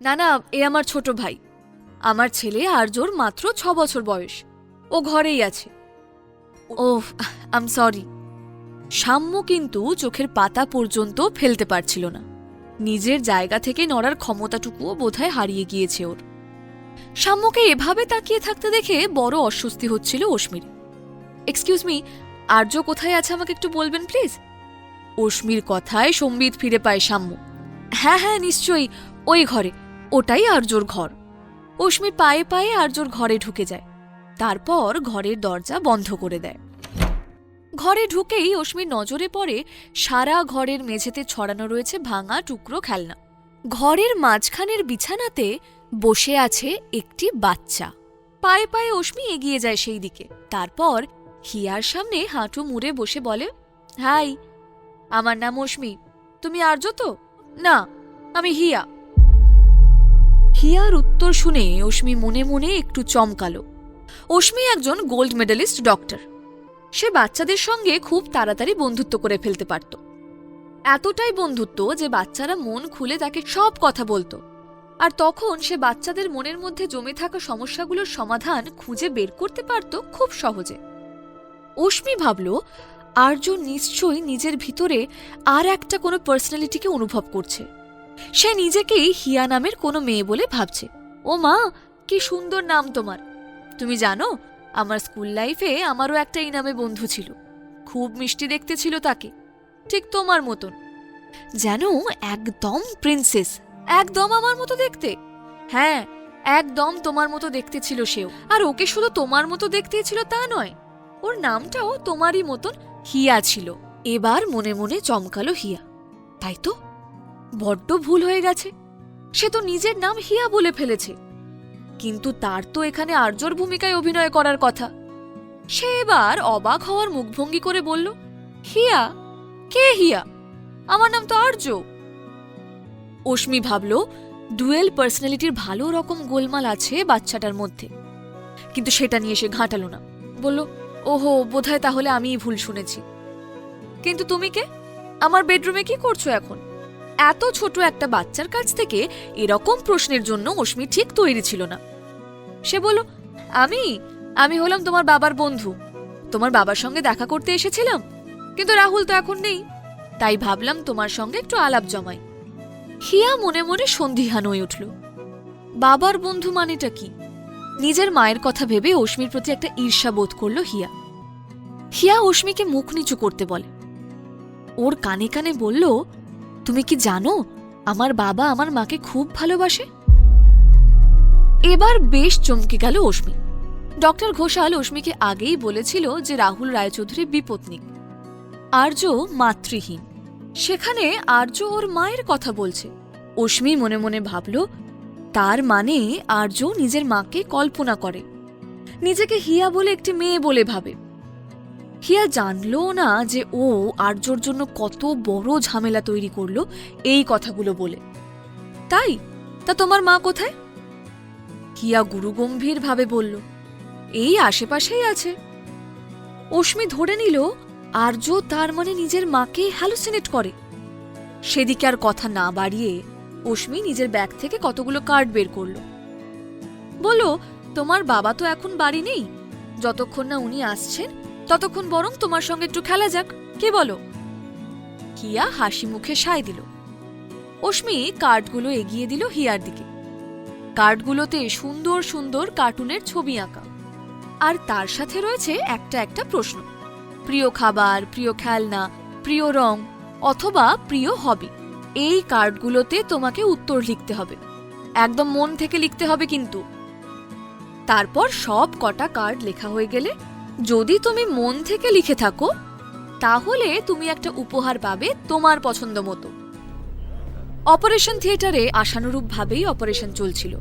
না না, এ আমার ছোট ভাই। আমার ছেলে আর্যর মাত্র ছ বছর বয়স। ও ঘরেই আছে। Oh I'm sorry. সাম্য কিন্তু চোখের পাতা পর্যন্ত ফেলতে পারছিল না। নিজের জায়গা থেকে নড়ার ক্ষমতাটুকুও বোধহয় হারিয়ে গিয়েছে ওর। সাম্যকে এভাবে তাকিয়ে থাকতে দেখে বড় অস্বস্তি হচ্ছিল অশ্মির। এক্সকিউজ মি, আর্য কোথায় আছে আমাকে একটু বলবেন, প্লিজ? অশ্মির কথায় সম্বিত ফিরে পায় সাম্য। হ্যাঁ হ্যাঁ নিশ্চয়ই, ওই ঘরে। ওটাই আর্যর ঘর। অশ্মি পায়ে পায়ে আর্যর ঘরে ঢুকে যায়। তারপর ঘরের দরজা বন্ধ করে দেয়। ঘরে ঢুকেই অশ্মির নজরে পড়ে সারা ঘরের মেঝেতে ছড়ানো রয়েছে ভাঙা টুকরো খেলনা। ঘরের মাঝখানের বিছানাতে বসে আছে একটি বাচ্চা। পায়ে পায়ে অশ্মি এগিয়ে যায় সেই দিকে। তারপর হিয়ার সামনে হাঁটু মুড়ে বসে বলে, হাই, আমার নাম অশ্মি। তুমি আর্য তো? না, আমি হিয়া। হিয়ার উত্তর শুনে অশ্মি মনে মনে একটু চমকালো। অশ্মি একজন গোল্ড মেডেলিস্ট ডক্টর। সে বাচ্চাদের সঙ্গে খুব তাড়াতাড়ি বন্ধুত্ব করে ফেলতে পারত। এতটাই বন্ধুত্ব যে বাচ্চারা মন খুলে তাকে সব কথা বলতো। আর তখন সে বাচ্চাদের মনের মধ্যে জমে থাকা সমস্যাগুলোর সমাধান খুঁজে বের করতে পারত খুব সহজে। অশ্মি ভাবল, আর্য নিশ্চয়ই নিজের ভিতরে আর একটা কোনো পার্সোনালিটিকে অনুভব করছে। সে নিজেকেই হিয়া নামের কোনো মেয়ে বলে ভাবছে। ও মা, কি সুন্দর নাম তোমার। তুমি জানো, আমার স্কুল লাইফে আমারও একটা এই নামে বন্ধু ছিল। খুব মিষ্টি দেখতে ছিল তাকে। ঠিক তোমার মতন। যেন একদম প্রিন্সেস। একদম আমার মতো দেখতে। হ্যাঁ একদম তোমার মতো দেখতে ছিল সেও। আর ওকে শুধু তোমার মতো দেখতেই ছিল তা নয়, ওর নামটাও তোমারই মতন হিয়া ছিল। এবার মনে মনে চমকালো হিয়া। তাই তো? বড্ড ভুল হয়ে গেছে। সে তো নিজের নাম হিয়া বলে ফেলেছে। কিন্তু তার তো এখানে আর্যর ভূমিকায় অভিনয় করার কথা। সে এবার অবাক হওয়ার মুখভঙ্গি করে বলল, হিয়া? কে হিয়া? আমার নাম তো আর্য। অশ্মি ভাবল, ডুয়েল পার্সোনালিটির ভালো রকম গোলমাল আছে বাচ্চাটার মধ্যে। কিন্তু সেটা নিয়ে সে ঘাঁটালো না। বলল, ওহো, বোধহয় তাহলে আমিই ভুল শুনেছি। কিন্তু তুমি কে? আমার বেডরুমে কি করছ এখন? এত ছোট একটা বাচ্চার কাছ থেকে এরকম প্রশ্নের জন্য অশ্মি ঠিক তৈরি ছিল না। সে বলল, আমি আমি হলাম তোমার বাবার বন্ধু। তোমার বাবার সঙ্গে দেখা করতে এসেছিলাম, কিন্তু রাহুল তো এখন নেই। তাই ভাবলাম তোমার সঙ্গে একটু আলাপ জমাই। হিয়া মনে মনে সন্দিহান হয়ে উঠল। বাবার বন্ধু মানেটা কি? নিজের মায়ের কথা ভেবে অশ্মির প্রতি একটা ঈর্ষা বোধ করল হিয়া। হিয়া অশ্মিকে মুখ নিচু করতে বলে। ওর কানে কানে বলল তুমি কি জানো, আমার বাবা আমার মাকে খুব ভালোবাসে? এবার বেশ চমকে গেল অশ্মি। ডক্টর ঘোষাল অশ্মিকে আগেই বলেছিল যে রাহুল রায়চৌধুরী বিপত্নিক আর্য মাতৃহীন। সেখানে আর্য ওর মায়ের কথা বলছে। অশ্মি মনে মনে ভাবল, তার মানে আর্য নিজের মাকে কল্পনা করে। নিজেকে হিয়া বলে একটি মেয়ে বলে ভাবে। হিয়া জানলো না যে ও আর্যর জন্য কত বড় ঝামেলা তৈরি করল, এই কথাগুলো বলে। তাই? তা তোমার মা কোথায়? হিয়া গুরুগম্ভীর ভাবে বলল, এই আশেপাশেই আছে। অশ্মি ধরে নিল, আর্য তার মানে নিজের মাকে হ্যালুসিনেট করে। সেদিকে আর কথা না বাড়িয়ে অশ্মি নিজের ব্যাগ থেকে কতগুলো কার্ড বের করল। বলো তোমার বাবা তো এখন বাড়ি নেই। যতক্ষণ না উনি আসছেন ততক্ষণ বরং তোমার সঙ্গে একটু খেলা যাক। কে বলো? হিয়া হাসি মুখে সায় দিল। অশ্মি কার্ডগুলো এগিয়ে দিল হিয়ার দিকে। কার্ডগুলোতে সুন্দর সুন্দর কার্টুনের ছবি আঁকা। আর তার সাথে রয়েছে একটা একটা প্রশ্ন। প্রিয় খাবার, প্রিয় খেলনা, প্রিয় রং অথবা প্রিয় হবি এই কার্ডগুলোতে তোমাকে উত্তর লিখতে হবে। একদম মন থেকে লিখতে হবে কিন্তু। তারপর সব কটা কার্ড লেখা হয়ে গেলে যদি তুমি মন থেকে লিখে থাকো, তাহলে তুমি একটা উপহার পাবে তোমার পছন্দ মতো। অপারেশন থিয়েটারে আশানুরূপভাবেই অপারেশন চলছিল।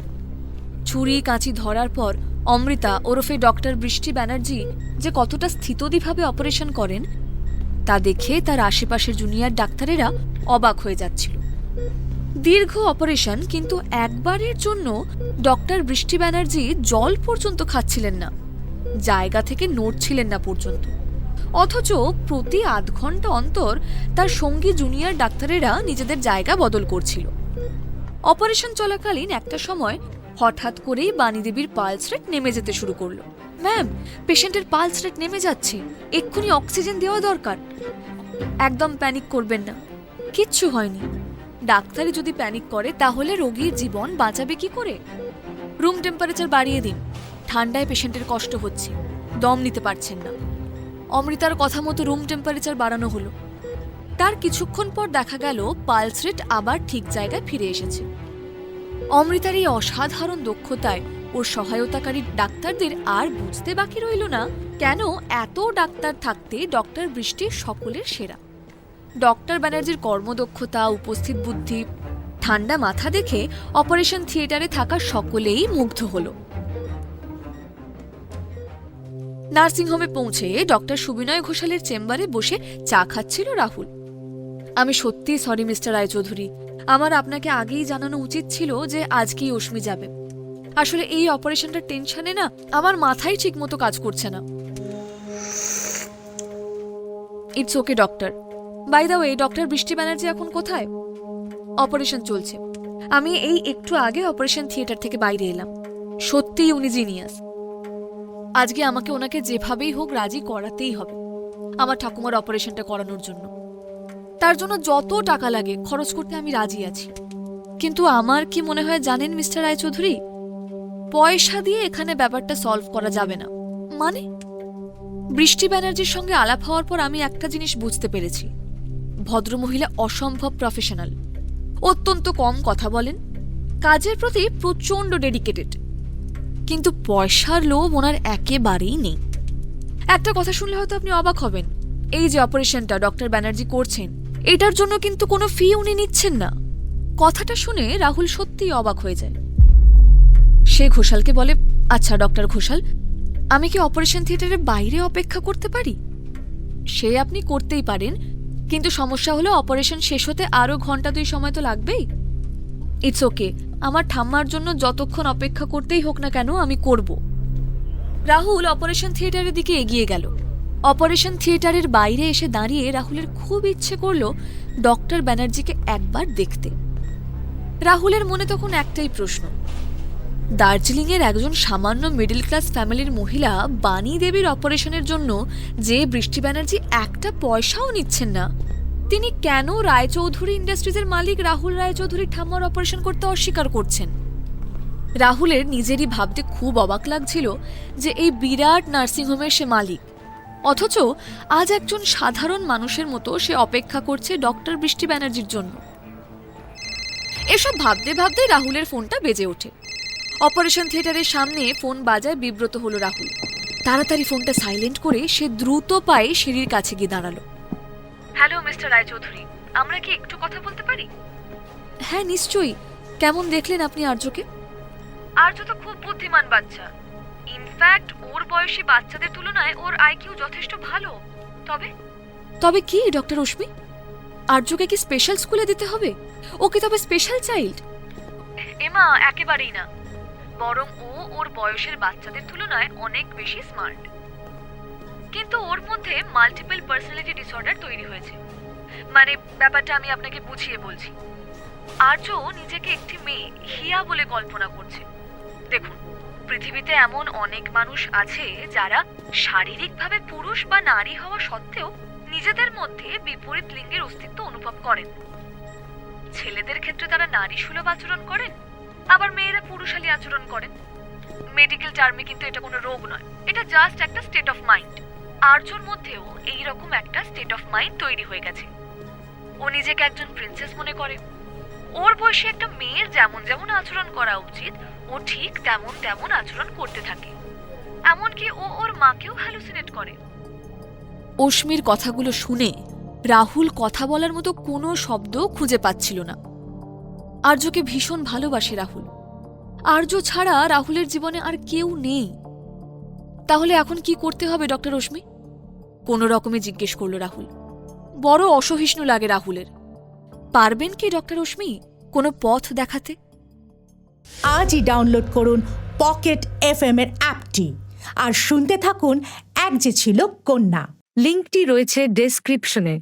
ছুরি কাঁচি ধরার পর অমৃতা ওরফে ডক্টর বৃষ্টি ব্যানার্জি যে কতটা স্থিতদিভাবে অপারেশন করেন, তা দেখে তার আশেপাশের জুনিয়র ডাক্তারেরা অবাক হয়ে যাচ্ছিল। দীর্ঘ অপারেশন কিন্তু একবারের জন্য ডক্টর বৃষ্টি ব্যানার্জি জল পর্যন্ত খাচ্ছিলেন না। জায়গা থেকে নড়ছিলেন না পর্যন্ত। অথচ প্রতি আধ ঘণ্টা অন্তর তার সঙ্গী জুনিয়র ডাক্তারেরা নিজেদের জায়গা বদল করছিল। অপারেশন চলাকালীন একটা সময় হঠাৎ করেই বাণী দেবীর পালস রেট নেমে যেতে শুরু করল। ম্যাম, পেশেন্টের পালস রেট নেমে যাচ্ছে। এক্ষুনি অক্সিজেন দেওয়া দরকার। একদম প্যানিক করবেন না। কিচ্ছু হয়নি। ডাক্তারই যদি প্যানিক করে, তাহলে রোগীর জীবন বাঁচাবে কি করে? রুম টেম্পারেচার বাড়িয়ে দিন। ঠান্ডায় পেশেন্টের কষ্ট হচ্ছে। দম নিতে পারছেন না। অমৃতার কথা মতো রুম টেম্পারেচার বাড়ানো হলো। তার কিছুক্ষণ পর দেখা গেল পালস রেট আবার ঠিক জায়গায় ফিরে এসেছে। অমৃতার এই অসাধারণ দক্ষতায় ওর সহায়তাকারী ডাক্তারদের আর বুঝতে বাকি রইল না কেন এত ডাক্তার থাকতে ডক্টর বৃষ্টি সকলের সেরা। ডক্টর ব্যানার্জির কর্মদক্ষতা, উপস্থিত বুদ্ধি, ঠান্ডা মাথা দেখে অপারেশন থিয়েটারে থাকা সকলেই মুগ্ধ হলো। নার্সিংহোমে পৌঁছে ডক্টর সুবিনয় ঘোষালের চেম্বারে বসে চা খাচ্ছিল রাহুল। আমি সত্যি সরি মিস্টার রায়চৌধুরী। আমার আপনাকে আগেই জানানো উচিত ছিল যে আজকেই অশ্মি যাবে। আসলে এই অপারেশনটার টেনশনে না, আমার মাথাই ঠিকমতো কাজ করছে না। It's okay doctor by the way doctor Brishti Banerjee এখন কোথায়? অপারেশন চলছে। আমি এই একটু আগে অপারেশন থিয়েটার থেকে বাইরে এলাম। সত্যিই উনি জিনিয়াস আজকে আমাকে ওনাকে যেভাবেই হোক রাজি করাতেই হবে। আমার ঠাকুমার অপারেশনটা করানোর জন্য। তার জন্য যত টাকা লাগে, খরচ করতে আমি রাজি আছি। কিন্তু আমার কি মনে হয় জানেন মিস্টার রায়চৌধুরী? পয়সা দিয়ে এখানে ব্যাপারটা সলভ করা যাবে না। মানে? বৃষ্টি ব্যানার্জির সঙ্গে আলাপ হওয়ার পর আমি একটা জিনিস বুঝতে পেরেছি। ভদ্রমহিলা অসম্ভব প্রফেশনাল অত্যন্ত কম কথা বলেন। কাজের প্রতি প্রচণ্ড ডেডিকেটেড কিন্তু পয়সার লোভ ওনার একেবারেই নেই। একটা কথা শুনলে হয়তো আপনি অবাক হবেন। এই যে অপারেশনটা ডক্টর ব্যানার্জি করছেন, এটার জন্য কিন্তু কোনো ফি উনি নিচ্ছেন না। কথাটা শুনে রাহুল সত্যিই অবাক হয়ে যায়। সে ঘোষালকে বলে আচ্ছা ডক্টর ঘোষাল, আমি কি অপারেশন থিয়েটারের বাইরে অপেক্ষা করতে পারি? সে আপনি করতেই পারেন, কিন্তু সমস্যা হলো অপারেশন শেষ হতে আরও ঘণ্টা দুই সময় তো লাগবেই। ইটস ওকে আমার ঠাম্মার জন্য যতক্ষণ অপেক্ষা করতেই হোক না কেন আমি করব। রাহুল অপারেশন থিয়েটারের দিকে এগিয়ে গেল। অপারেশন থিয়েটারের বাইরে এসে দাঁড়িয়ে রাহুলের খুব ইচ্ছে করল ডক্টর ব্যানার্জিকে একবার দেখতে। রাহুলের মনে তখন একটাই প্রশ্ন। দার্জিলিংয়ের একজন সামান্য মিডল ক্লাস ফ্যামিলির মহিলা বাণী দেবীর অপারেশনের জন্য যে বৃষ্টি ব্যানার্জি একটা পয়সাও নিচ্ছেন না। তিনি কেন রায়চৌধুরী ইন্ডাস্ট্রিজের মালিক রাহুল রায়চৌধুরী ঠাম্মার অপারেশন করতে অস্বীকার করছেন? রাহুলের নিজেরই ভাবতে খুব অবাক লাগছিল যে এই বিরাট নার্সিংহোমের সে মালিক। অথচ আজ একজন সাধারণ মানুষের মতো সে অপেক্ষা করছে ডক্টর বৃষ্টি ব্যানার্জির জন্য। এসব ভাবতে ভাবতে রাহুলের ফোনটা বেজে ওঠে। অপারেশন থিয়েটারের সামনে ফোন বাজায় বিব্রত হলো রাহুল। তাড়াতাড়ি ফোনটা সাইলেন্ট করে সে দ্রুত পায়ে সিঁড়ির কাছে গিয়ে দাঁড়াল। হ্যালো মিস্টার রায়চৌধুরী আমরা কি একটু কথা বলতে পারি হ্যাঁ নিশ্চয়ই কেমন দেখলেন আপনি আর্যকে আর্য তো খুব বুদ্ধিমান বাচ্চা ইনফ্যাক্ট ওর বয়সী বাচ্চাদের তুলনায় ওর আইকিউ যথেষ্ট ভালো তবে তবে কি ডক্টর রশ্মি আর্যকে কি স্পেশাল স্কুলে দিতে হবে ও কি তবে স্পেশাল চাইল্ড এমা একেবারেই না বরং ও ওর বয়সের বাচ্চাদের তুলনায় অনেক বেশি স্মার্ট কিন্তু ওর মধ্যে মাল্টিপল পার্সোনালিটি ডিসঅর্ডার তৈরি হয়েছে। মানে ব্যাপারটা আমি আপনাকে বুঝিয়ে বলছি। আর্য নিজেকে একটি মেয়ে, হিয়া বলে কল্পনা করছে। দেখুন, পৃথিবীতে এমন অনেক মানুষ আছে যারা শারীরিকভাবে পুরুষ বা নারী হওয়া সত্ত্বেও নিজেদের মধ্যে বিপরীত লিঙ্গের অস্তিত্ব অনুভব করেন। ছেলেদের ক্ষেত্রে তারা নারী সুলভ আচরণ করেন, আবার মেয়েরা পুরুষালী আচরণ করেন। মেডিকেল টার্মে কিন্তু এটা কোনো রোগ নয়। এটা জাস্ট একটা স্টেট অফ মাইন্ড আর্যর মধ্যেও এই রকম একটা স্টেট অফ মাইন্ড তৈরি হয়ে গেছে। ও নিজেকে একজন প্রিন্সেস মনে করে। ওর বয়সে একটা মেয়ের যেমন যেমন আচরণ করা উচিত, ও ঠিক তেমন তেমন আচরণ করতে থাকে। এমনকি ও ওর মাকেও হ্যালুসিনেট করে। অশ্মির কথাগুলো শুনে রাহুল কথা বলার মতো কোনো শব্দ খুঁজে পাচ্ছিল না। আর্যকে ভীষণ ভালোবাসে রাহুল। আর্য ছাড়া রাহুলের জীবনে আর কেউ নেই। তাহলে এখন কি করতে হবে ডক্টর রশ্মি? কোনো রকমে জিজ্ঞেস করল রাহুল। বড় অসহিষ্ণু লাগে রাহুলের। পারবেন কি ডক্টর রশ্মি কোনো পথ দেখাতে? আজই ডাউনলোড করুন পকেট এফএম এর অ্যাপটি আর শুনতে থাকুন এক যে ছিল কন্যা। লিঙ্কটি রয়েছে ডেসক্রিপশনে।